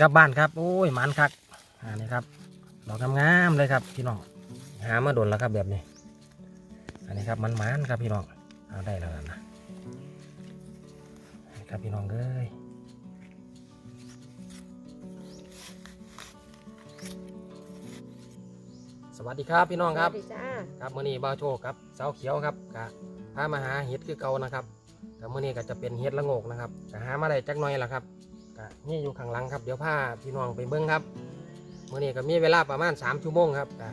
กลับบ้านครับ โอ้ยหมันคักอ่านี่ครับดอกงามๆเลยครับพี่น้องหามาโดนแล้วครับแบบนี้ อันนี้ครับมันมันๆครับพี่น้องเอาได้แล้วนะนี่ครับพี่น้องเอ้ยสวัสดีครับพี่น้องครับสวัสดีจ้าครับมื่อนี้บ่าวโชคครับเสาเขียวครับกะพามาหาเห็ดคือเก่านะครับแต่มื่อนี้ก็จะเป็นเห็ดละโงกนะครับจะหามาได้จักหน่อยละครับ กะนี่อยู่ข้างหลังครับเดี๋ยวพาพี่น้องไปเบิ้งครับมื่อนี้ก็มีเวลาประมาณ3ชั่วโมงครับกะ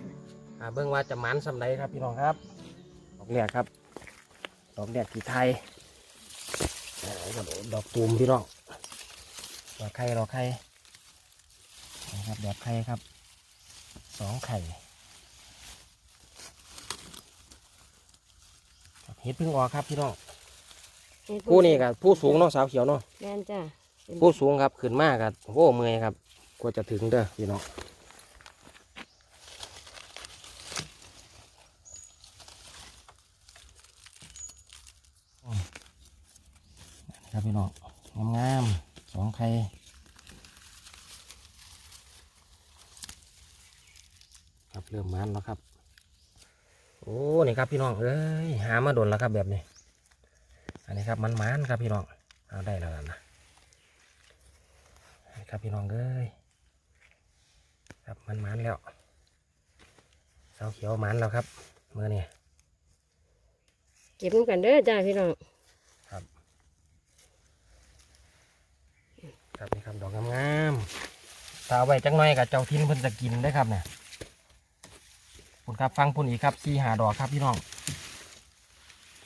หาเบิ้งว่าจะหมันสำไรครับพี่น้องครับดอกแรกครับ ดอกแรกที่ไทยเอ่อดอกดอกตูมพี่น้องดอกไข่ดอกไข่นะครับดอกไข่ครับสองไข่เห็ดเพึ่งออกครับพี่น้องผู้นี่กับผู้สูงเนาะสาวเขียวเนาะแม่นจ้าเป็น ผู้สูงครับขึ้นมากครับโอ้เมื่อยครับกว่าจะถึงเด้อพี่น้องครับพี่น้องงามๆสองไข่ครับเริ่มมันแล้วครับ โอ้นี่ครับพี่น้องเอ้ยหามาโดนแล้วครับแบบนี้ อันนี้ครับมันมันครับพี่น้องเอาได้แล้วนะ ครับพี่น้องเอ้ยครับมันมันๆแล้วเสาเขียวมันแล้วครับเมื่อนี่เก็บมันกันเด้อจ้าพี่น้องครับครับนี่ครับดอกงามๆถ้าเอาไว้จังหน่อยกับเจ้าทินเพิ่นจะกินได้อครับเนี่ยคุณครับฟังพุ่นอีกครับสี่หาดอกครับพี่น้อง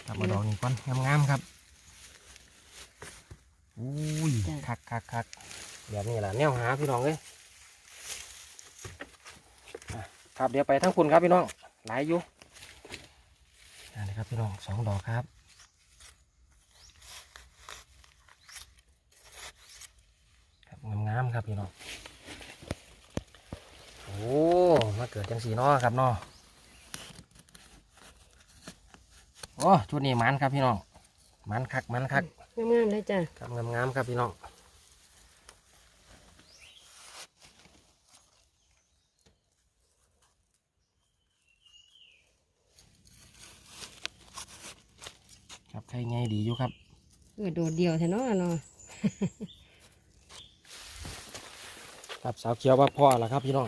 ครับมาดอกนี้ก่อนงามๆครับอุ้ยคักคักคัก แบบนี้แหละแนวหาพี่น้องเลยอะครับเดี๋ยวไปทั้งคุณครับพี่น้องหลายอยู่อันนี้ครับพี่น้องสองดอกครับครับงามๆครับพี่น้องโอ้มาเกิดจังสีเนาะครับเนาะโอ้ชุดนี้มันครับพี่น้องมันคักมันคักงามๆเลยจ้าครับงามๆครับพี่น้อง ครับใครไงดีอยู่ครับเออโดดเดียวแท้เนาะเนาะครับสาวเขียวว่าพ่อแล้วครับพี่น้อง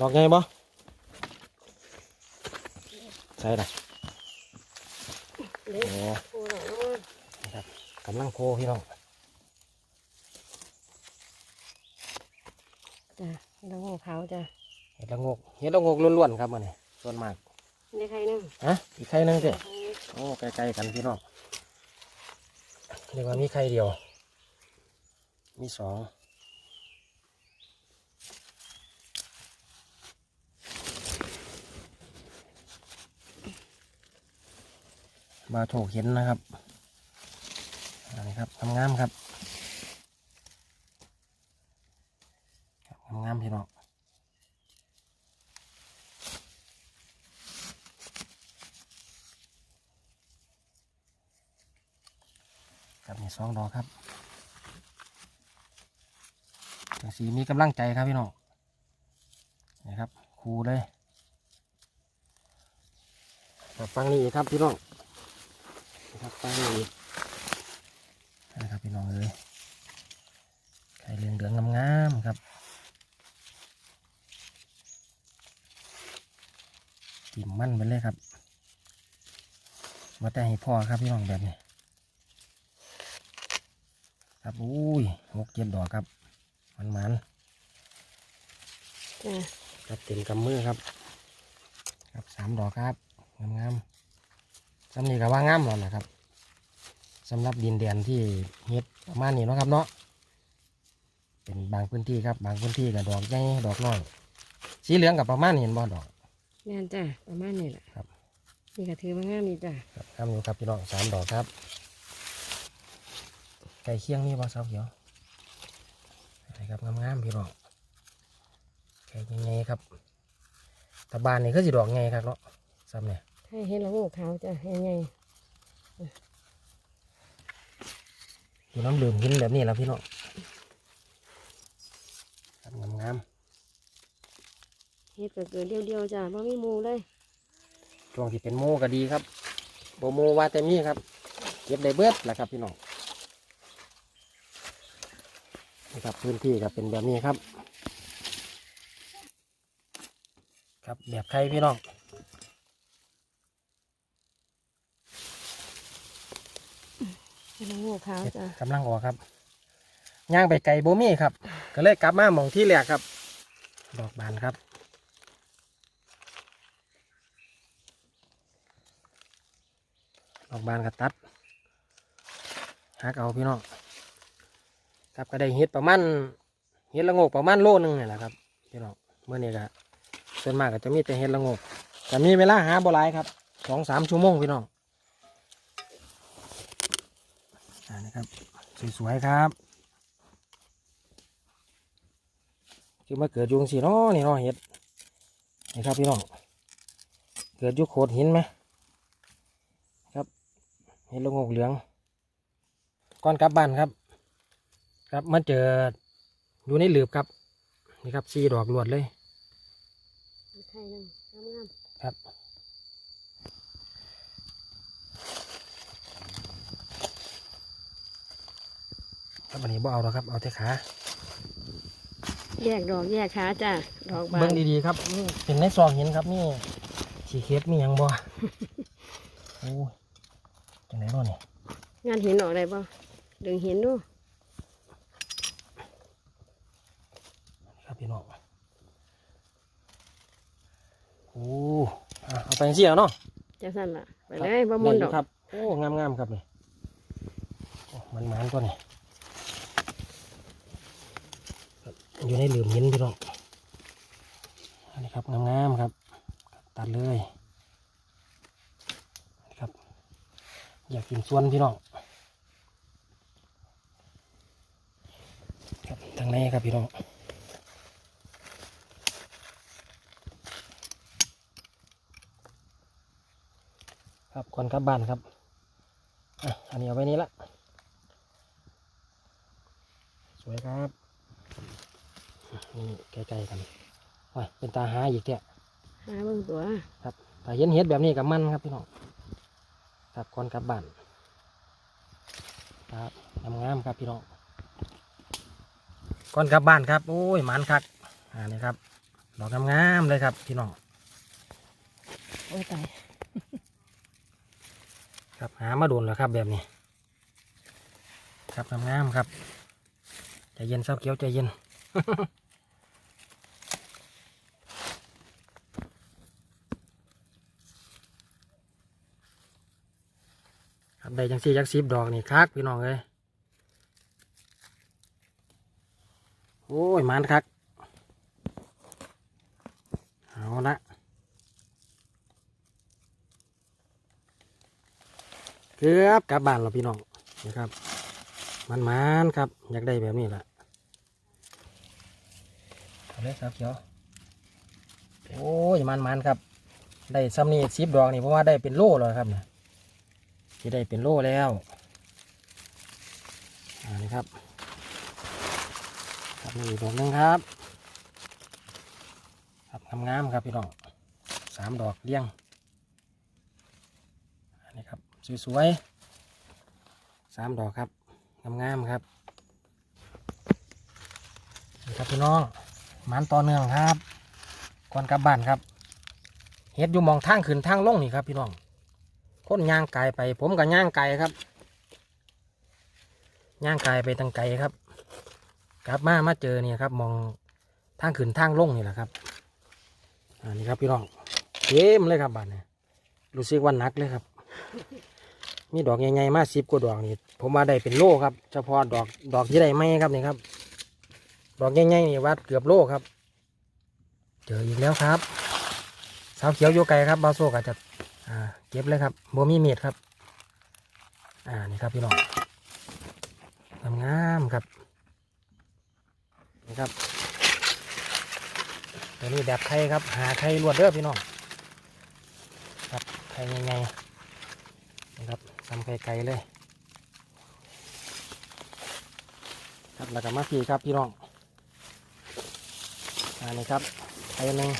ดอกไงบ่ใช่ละเล็กโอ้โอ้โหกำลังโพพี่น้องจ้าแล้วหัวขาวจ้าเห็ดละโงกเห็ดละโงกล้วนๆครับมันนี่ส่วนมากได้ใครนึงฮะอีกไข่หนึงเด้ โอ้ใกล้ๆกันพี่น้องเรียกว่ามีไข่เดียว มีสองมาโถกเห็นนะครับอันนี้ครับงามๆครับครับงามๆพี่น้อง ครับนี่ สองดอกครับจังสีมีกำลังใจครับพี่น้องนี่ครับคูเลยครับฟังนี่อีกครับพี่น้องนี่ครับฟังนี่อีกนะครับพี่น้องเลยไข่เหลืองเหลืองๆงามๆครับติ่มมั่นไปเลยครับมาแต่ให้พ่อครับพี่น้องแบบนี้ ครับอุ้ยหกเจ็ดดอกครับมันมันจ้าๆครับเต็มกำมือครับ ครับสามดอกครับงามงามๆสำนีกับว่างามแล้วนะครับสำหรับดินแดนที่เฮ็ดประมาณนี้เนาะครับเนาะเป็นบางพื้นที่ครับ บางพื้นที่กับดอกใหญ่ดอกน้อยสีเหลืองกับประมาณนี้เห็นบ่ดอกแม่นจ้าประมาณนี้แหละครับนี่ก็ถือว่างามนี่จ้าครับงามอยู่ครับพี่น้องสามดอกครับ ไก่เคียงนี่บอสาวเขียวนะครับงามๆพี่น้องไก่ยังไงครับตะบานนี่ก็สิดอกไงครับเนาะซ้ำเนี่ยให้เห็นละงูขาจ้ะใหญ่ๆยู่น้ำดื่มหินแบบนี้แล้วพี่น้องครังามๆเห็ดเกิดเดียวๆจ้ะไม่มีมูเลยช่วงที่เป็นโมก็ดีครับโบโมวาแต่มีครับ เก็บได้เบิดแหละครับพี่น้อง นี่ครับพื้นที่ก็เป็นแบบนี้ครับ ครับแบบใครพี่น้องเป็นงูขาวเห็ดจ้ากำลังออกครับย่างไปไกลโบมี่ครับ ก็เลยกลับมาหมองที่แรกครับ ดอกบานครับดอกบานก็ตัดหักเอาพี่น้อง ครับก็ได้เห็ดประมาณเห็ดละงกประมาณโลนึงนี่แหละครับพี่น้องเมื่อนี้ก็ส่วนมากก็จะมีแต่เห็ดละงกแต่มีเวลาหาบ่หลายครับสองสามชั่วโมงพี่น้องอ่านี่ครับสวยๆครับคือมาเกิดยุงสีนาะนี่นาะเห็ดนี่ครับพี่น้องเกิดยุคโขดหินไหมครับเห็ดละงกเหลืองก่อนกลับบ้านครับ ครับมาเจออยู่ในหลืบครับนี่ครับซีดอกลวดเลยไข่นึงงามครับครับอันนี้บ่เอาแล้วครับเอาแต่ขาๆแยกดอกแยกขาจ้าดอกบาเบิ้นงดีๆครับนี่เป็นในซองหินครับนี่สีเคสมีหยังบ่โอ้ยจังไหนบ่เนี่ยงานหินออกได้บ่ดึงหินดู ครับพี่น้องโอ้อะเอาไปเสียเนาะจังซั่นล่ะไปเลยบ่มุนดอกครับโอ้งามงามๆครับนี่โอ้มันมันตัวนี้ครับอยู่ในหลืมหินพี่น้องอันนี้ครับงามงามๆครับ ตัดเลยนี่ครับ อยากกินส่วนพี่น้องครับทางในครับพี่น้อง ครับก่อนกลับบ้านครับอะอันนี้เอาไว้นี้ละ สวยครับนี่ใกล้ๆกันว้ายเป็นตาหาอีกเที่ยหาเบิ่งตัวครับถ้าเห็นเห็ดแบบนี้กับมันครับพี่น้องครับก่อนกลับบ้านครับงามๆครับพี่น้องก่อนกลับบ้านครับโอ้ยหมันคักอ่านี่ครับดอกงามๆเลยครับพี่น้องโอ้ยตาย ครับหามาโดนแล้วครับแบบนี้ ครับงามๆครับใจเย็นเศร้าเกี้ยวใจเย็นครับได้จังสี่จักสิบดอกนี่คักพี่น้องเลยโอ้ยมันคักเอาละ เกือบกลับบ้านแล้วพี่น้องนะครับมันมันครับ อยากได้แบบนี้แหละเอาเลยครับเขียวโอ้ยมันมันครับ ได้ซ้ำนี่สิบดอกนี่เพราะว่าได้เป็นโล่แล้วครับเนี่ยที่ได้เป็นโล่แล้วอ่านี่ครับครับนี่อีกดอกหนึงครับครับงามๆครับพี่น้องสามดอกเลี้ยง สวยๆสามดอกครับงามๆครับนี่ครับพี่น้องหมันต่อเนื่องครับก่อนกลับบ้านครับเฮ็ดอยู่หมองทางขึ้นทางลงนี่ครับ พี่น้องคนย่างไกลไป ผมกับย่างไกลครับย่างไกลไปทางไกลครับ กลับมามาเจอเนี่ยครับ มองทางขึ้นทางลงนี่แหละครับอันนี้ครับพี่น้องเต็มเลยครับบ้านนี้รู้สึกว่าหนักเลยครับ มีดอกใหญ่ๆมาสิบกว่าดอกนี่ผมว่าได้เป็นโลครับเฉพาะดอกดอกที่ได้ไม่ครับนี่ครับ ดอกใหญ่ๆนี่วัดเกือบโลครับ เจออีกแล้วครับสาวเขียวโยไกครับบาโซก็จจะอ่าเก็บเลยครับบัมีเมียดครับ อ่านี่ครับพี่น้องงามครับนี่ครับตัวนี้แบบไข่ครับ หาไข่ลวดเด้อพี่น้องครับไข่ใหญ่ๆนะครับ ทำไข่ไก่เลยครับแล้วก็มาพี่ครับพี่น้องอ่านี่ครับไข่หนึ่ง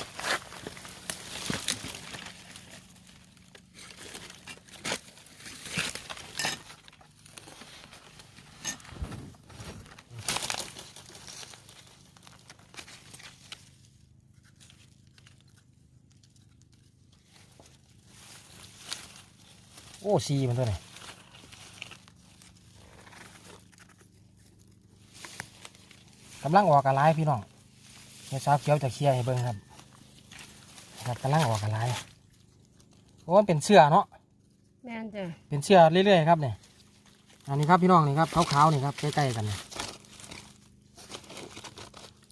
อ้ซีมันตัวไหนกำลังออกกระไรพี่น้องเดี๋ยวสาวเขียวจะเคลียร์ให้เบิ่งครับครับกำลังออกกระไรโอ้มันเป็นเสื้อเนาะแม่นจ้ะเป็นเสื้อเรื่อยๆครับเนี่ยอันนี้ครับพี่น้องนี่ครับขาวๆนี่ครับใกล้ๆกันนี่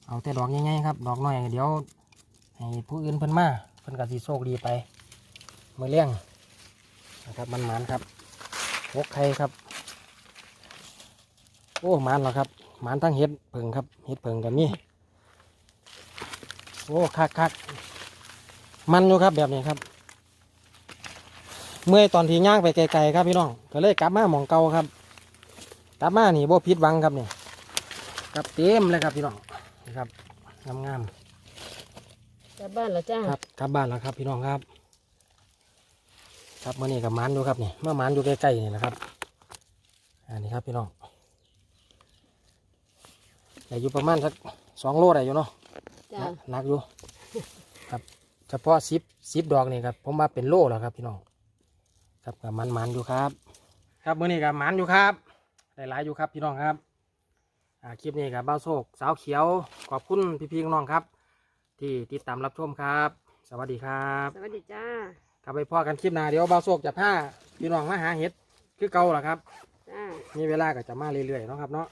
เอาแต่ดอกง่ายๆครับ ดอกน้อยเดี๋ยวให้ผู้อื่นเพิ่นมาเพิ่นก็สิโชคดีไป มือเลี้ยง นะครับมันมันๆครับหกไข่ครับ โอ้มันแล้วครับมันทั้งเห็ดเพิงครับเห็ดเพิงกันนี่โอ้คักคักๆมันอยู่ครับแบบนี้ครับ เมื่อยตอนที่ย่างไปไกลๆครับพี่น้องก็เลยกลับมาหมองเก่าครับกลับมานี่บ่ผิดหวังครับนี่กลับเต็มเลยครับพี่น้องนี่ครับงามกลับบ้านแล้วจ้าๆครับกลับบ้านแล้วครับพี่น้องครับ ครับมื่อนี้กับมันอยู่ครับนี่เมื่อมันอยู่ใกล้ๆนี่แหละครับ อันนี้ครับพี่น้องได้อยู่ประมาณสักสองโลได้อยู่เนาะจ้าหนักอยู่ ครับ เฉพาะซิปซิปดอกนี่ครับผมว่าเป็นโลแล้วครับพี่น้อง ครับกับมันมันๆอยู่ครับ ครับมื้อนี้กับมันอยู่ครับหลายๆอยู่ครับพี่น้องครับอ่าคลิปนี้กับเบ้าโศกสาวเขียวขอบคุณพี่ๆน้องๆครับ ที่ติดตามรับชมครับ สวัสดีครับ สวัสดีจ้า กลับไปพ่อกันคลิปหน้าเดี๋ยวเบ้าโศกจะพาพี่น้องมาหาเห็ดคือเก่าล่ะครับ จ้า มีเวลาก็จะมาเรื่อยๆเนาะครับเนาะ